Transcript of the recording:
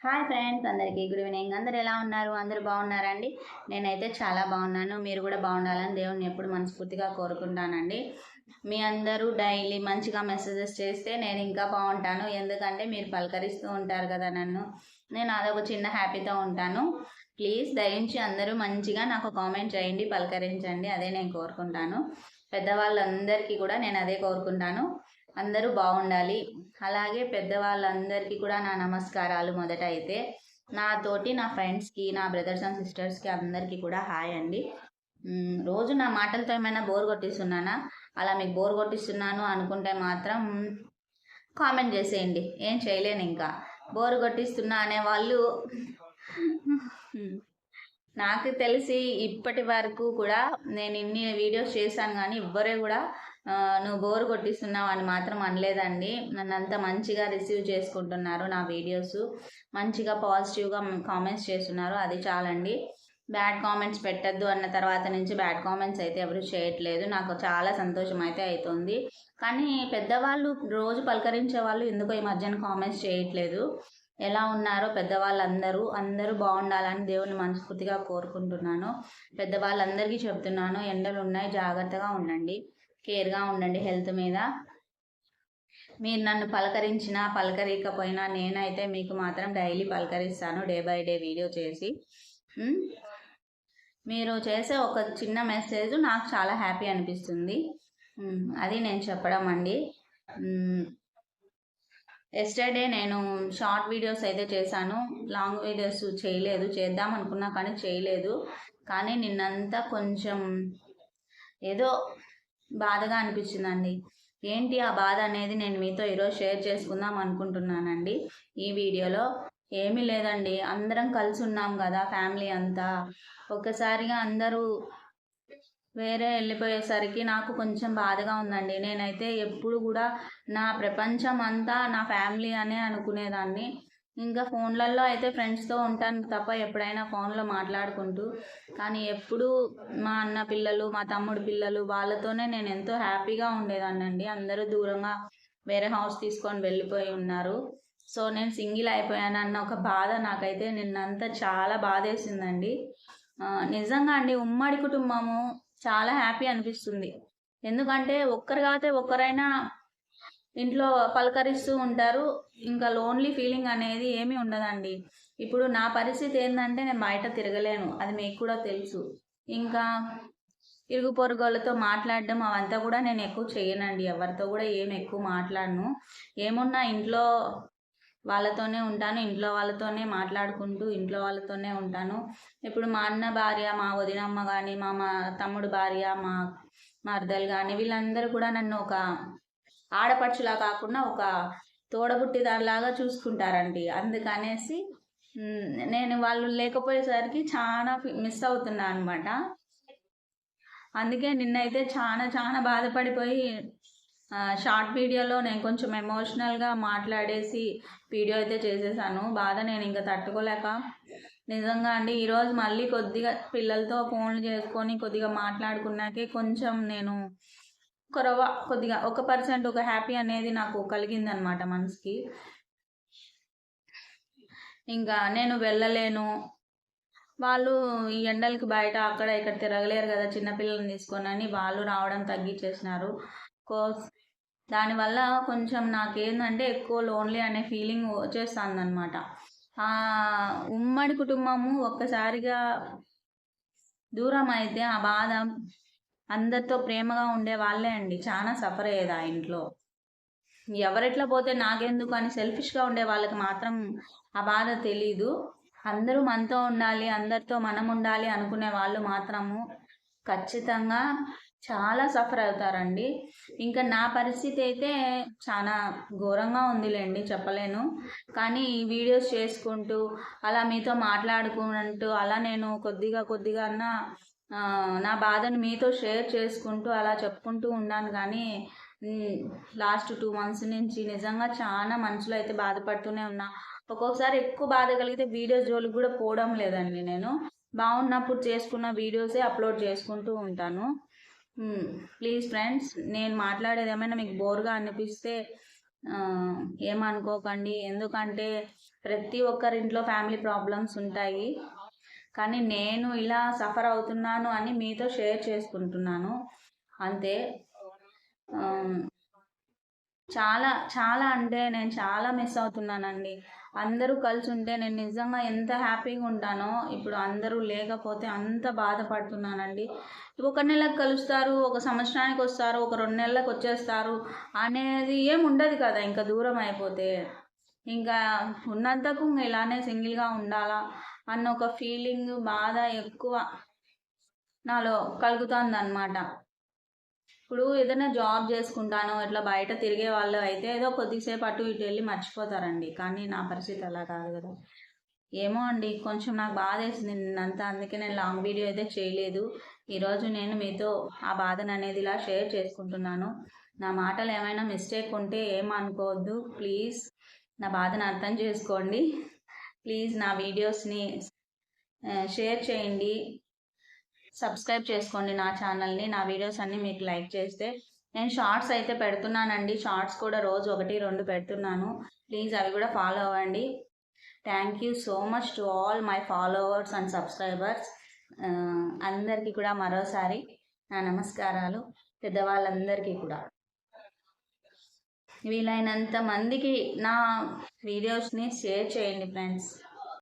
Hi friends అందరికీ good evening. అందరు ఎలా ఉన్నారు? అందరు బాగున్నారండి? నేనైతే చాలా బాగున్నాను. మీరు కూడా బాగుండాలని దేవుణ్ణి ఎప్పుడు మనస్ఫూర్తిగా కోరుకుంటానండి. మీ అందరూ డైలీ మంచిగా మెసేజెస్ చేస్తే నేను ఇంకా బాగుంటాను. ఎందుకంటే మీరు పలకరిస్తూ ఉంటారు కదా నన్ను. నేను అదొక చిన్న హ్యాపీతో ఉంటాను. ప్లీజ్ దయించి అందరూ మంచిగా నాకు కామెంట్ చేయండి పలకరించండి. అదే నేను కోరుకుంటాను. పెద్దవాళ్ళందరికీ కూడా నేను అదే కోరుకుంటాను. అందరూ బాగుండాలి. అలాగే పెద్దవాళ్ళందరికీ కూడా నా నమస్కారాలు మొదట అయితే. నాతోటి నా ఫ్రెండ్స్కి నా బ్రదర్స్ అండ్ సిస్టర్స్కి అందరికీ కూడా హాయ్ అండి. రోజు నా మాటలతో ఏమైనా బోర్ కొట్టిస్తున్నానా? అలా మీకు బోర్ కొట్టిస్తున్నాను అనుకుంటే మాత్రం కామెంట్ చేసేయండి. ఏం చేయలేను ఇంకా. బోర్ కొట్టిస్తున్నా అనేవాళ్ళు నాకు తెలిసి ఇప్పటి వరకు కూడా నేను ఇన్ని వీడియోస్ చేశాను కానీ ఎవ్వరే కూడా నువ్వు బోర్ కొట్టిస్తున్నావు అని మాత్రం అనలేదండి. నన్ను మంచిగా రిసీవ్ చేసుకుంటున్నారు నా వీడియోస్. మంచిగా పాజిటివ్గా కామెంట్స్ చేస్తున్నారు. అది చాలండి. బ్యాడ్ కామెంట్స్ పెట్టద్దు అన్న తర్వాత నుంచి బ్యాడ్ కామెంట్స్ అయితే ఎవరు చేయట్లేదు. నాకు చాలా సంతోషం అయితే అవుతుంది కానీ పెద్దవాళ్ళు రోజు పలకరించే వాళ్ళు ఎందుకో ఈ మధ్యన కామెంట్స్ చేయట్లేదు. ఎలా ఉన్నారో పెద్దవాళ్ళందరూ అందరూ బాగుండాలని దేవుని మనస్ఫూర్తిగా కోరుకుంటున్నాను. పెద్దవాళ్ళందరికీ చెప్తున్నాను ఎండలు ఉన్నాయి జాగ్రత్తగా ఉండండి. కేర్గా ఉండండి హెల్త్ మీద. మీరు నన్ను పలకరించినా పలకరించకపోయినా నేనైతే మీకు మాత్రం డైలీ పలకరిస్తాను డే బై డే వీడియో చేసి. మీరు చేసే ఒక చిన్న మెసేజ్ నాకు చాలా హ్యాపీ అనిపిస్తుంది. అది నేను చెప్పడం అండి. ఎస్టర్డే నేను షార్ట్ వీడియోస్ అయితే చేశాను. లాంగ్ వీడియోస్ చేయలేదు. చేద్దాం అనుకున్నా కానీ చేయలేదు. కానీ నిన్నంతా కొంచెం ఏదో బాధగా అనిపించిందండి. ఏంటి ఆ బాధ అనేది నేను మీతో ఈరోజు షేర్ చేసుకుందాం అనుకుంటున్నానండి. ఈ వీడియోలో ఏమీ లేదండి. అందరం కలిసి ఉన్నాం కదా ఫ్యామిలీ అంతా. ఒక్కసారిగా అందరూ వేరే వెళ్ళిపోయేసరికి నాకు కొంచెం బాధగా ఉందండి. నేనైతే ఎప్పుడు కూడా నా ప్రపంచం అంతా నా ఫ్యామిలీ అనే అనుకునేదాన్ని. ఇంకా ఫోన్లలో అయితే ఫ్రెండ్స్తో ఉంటాను తప్ప ఎప్పుడైనా ఫోన్లో మాట్లాడుకుంటూ. కానీ ఎప్పుడు మా అన్న పిల్లలు మా తమ్ముడు పిల్లలు వాళ్ళతోనే నేను ఎంతో హ్యాపీగా ఉండేదాన్నండి. అందరూ దూరంగా వేరే హౌస్ తీసుకొని వెళ్ళిపోయి ఉన్నారు. సో నేను సింగిల్ అయిపోయాను అన్న ఒక బాధ నాకైతే నిన్నంతా చాలా బాధేసిందండి. నిజంగా అండి ఉమ్మడి కుటుంబము చాలా హ్యాపీ అనిపిస్తుంది. ఎందుకంటే ఒక్కరు కాకపోతే ఒక్కరైనా ఇంట్లో పలకరిస్తూ ఉంటారు. ఇంకా లోన్లీ ఫీలింగ్ అనేది ఏమీ ఉండదండి. ఇప్పుడు నా పరిస్థితి ఏంటంటే నేను బయట తిరగలేను. అది మీకు కూడా తెలుసు. ఇంకా ఇరుగు పొరుగు మాట్లాడడం అవంతా కూడా నేను ఎక్కువ చేయనండి. ఎవరితో కూడా ఏం ఎక్కువ మాట్లాడను. ఏమున్నా ఇంట్లో వాళ్ళతోనే ఉంటాను. ఇంట్లో వాళ్ళతోనే మాట్లాడుకుంటూ ఇంట్లో వాళ్ళతోనే ఉంటాను. ఇప్పుడు మా అన్న భార్య మా వదినమ్మ కానీ మా మా తమ్ముడు భార్య మా మరదలు కానీ వీళ్ళందరూ కూడా నన్ను ఒక ఆడపడుచులా కాకుండా ఒక తోడబుట్టి దానిలాగా చూసుకుంటారండి. అందుకనేసి నేను వాళ్ళు లేకపోయేసరికి చాలా మిస్ అవుతున్నా అనమాట అందుకే నిన్నైతే చాలా చాలా బాధపడిపోయి షార్ట్ వీడియోలో నేను కొంచెం ఎమోషనల్గా మాట్లాడేసి వీడియో అయితే చేసేసాను. బాధ నేను ఇంకా తట్టుకోలేక నిజంగా అండి ఈరోజు మళ్ళీ కొద్దిగా పిల్లలతో ఫోన్లు చేసుకొని కొద్దిగా మాట్లాడుకున్నాకే కొంచెం నేను కొరవ కొద్దిగా ఒక పర్సెంట్ ఒక హ్యాపీ అనేది నాకు కలిగిందనమాట మనసుకి. ఇంకా నేను వెళ్ళలేను. వాళ్ళు ఈ ఎండలకి బయట అక్కడ ఇక్కడ తిరగలేరు కదా చిన్నపిల్లల్ని తీసుకొని అని వాళ్ళు రావడం తగ్గించేసినారు. కో దానివల్ల కొంచెం నాకేందంటే ఎక్కువ లోన్లీ అనే ఫీలింగ్ వచ్చేస్తుంది అనమాట ఉమ్మడి కుటుంబము ఒక్కసారిగా దూరం అయితే ఆ బాధ అందరితో ప్రేమగా ఉండే వాళ్ళే అండి. చాలా సఫర్ అయ్యేది ఆ ఇంట్లో. ఎవరెట్లా పోతే నాకెందుకు అని సెల్ఫిష్గా ఉండే వాళ్ళకి మాత్రం ఆ బాధ తెలీదు. అందరూ మనతో ఉండాలి అందరితో మనం ఉండాలి అనుకునే వాళ్ళు మాత్రము ఖచ్చితంగా చాలా సఫర్ అవుతారండి. ఇంకా నా పరిస్థితి అయితే చాలా ఘోరంగా ఉందిలేండి చెప్పలేను. కానీ ఈ వీడియోస్ చేసుకుంటూ అలా మీతో మాట్లాడుకుంటూ అలా నేను కొద్దిగా కొద్దిగా అన్నా నా బాధను మీతో షేర్ చేసుకుంటూ అలా చెప్పుకుంటూ ఉన్నాను కానీ లాస్ట్ టూ మంత్స్ నుంచి నిజంగా చాలా మనసులో అయితే బాధపడుతూనే ఉన్నా. ఒక్కొక్కసారి ఎక్కువ బాధ కలిగితే వీడియోస్ జోలికి కూడా పోవడం లేదండి నేను. బాగున్నప్పుడు చేసుకున్న వీడియోసే అప్లోడ్ చేసుకుంటూ ఉంటాను. ప్లీజ్ ఫ్రెండ్స్ నేను మాట్లాడేది ఏమైనా మీకు బోర్గా అనిపిస్తే ఏమనుకోకండి. ఎందుకంటే ప్రతి ఒక్కరింట్లో ఫ్యామిలీ ప్రాబ్లమ్స్ ఉంటాయి. కానీ నేను ఇలా సఫర్ అవుతున్నాను అని మీతో షేర్ చేసుకుంటున్నాను. అంతే. చాలా చాలా అంటే నేను చాలా మిస్ అవుతున్నానండి. అందరూ కలిసి ఉంటే నేను నిజంగా ఎంత హ్యాపీగా ఉంటానో ఇప్పుడు అందరూ లేకపోతే అంత బాధపడుతున్నానండి. ఒక నెలకు కలుస్తారు ఒక సంవత్సరానికి వస్తారు ఒక రెండు నెలలకు వచ్చేస్తారు అనేది ఏం ఉండదు కదా ఇంకా దూరం అయిపోతే. ఇంకా ఉన్నంతకు ఇంకా ఇలానే సింగిల్గా ఉండాలా? అన్న ఒక ఫీలింగ్ బాధ ఎక్కువ నాలో కలుగుతుంది అనమాట ఇప్పుడు ఏదైనా జాబ్ చేసుకుంటాను ఇట్లా బయట తిరిగే వాళ్ళు అయితే ఏదో కొద్దిసేపు అటు ఇటు వెళ్ళి మర్చిపోతారండి. కానీ నా పరిస్థితి అలా కాదు కదా. ఏమో అండి కొంచెం నాకు బాధ వేసింది నిన్నంతా. అందుకే నేను లాంగ్ వీడియో అయితే చేయలేదు. ఈరోజు నేను మీతో ఆ బాధను అనేది ఇలా షేర్ చేసుకుంటున్నాను. నా మాటలు ఏమైనా మిస్టేక్ ఉంటే ఏమనుకోవద్దు. ప్లీజ్ నా బాధను అర్థం చేసుకోండి. ప్లీజ్ నా వీడియోస్ని షేర్ చేయండి. సబ్స్క్రైబ్ చేసుకోండి నా ఛానల్ని. నా వీడియోస్ అన్నీ మీకు లైక్ చేస్తే నేను షార్ట్స్ అయితే పెడుతున్నానండి. షార్ట్స్ కూడా రోజు ఒకటి రెండు పెడుతున్నాను. ప్లీజ్ అవి కూడా ఫాలో అవ్వండి. Thank you so much to all my followers and subscribers. అందరికీ కూడా మరోసారి నా నమస్కారాలు. పెద్దవాళ్ళందరికీ కూడా. వీలైనంత మందికి నా వీడియోస్ని షేర్ చేయండి ఫ్రెండ్స్.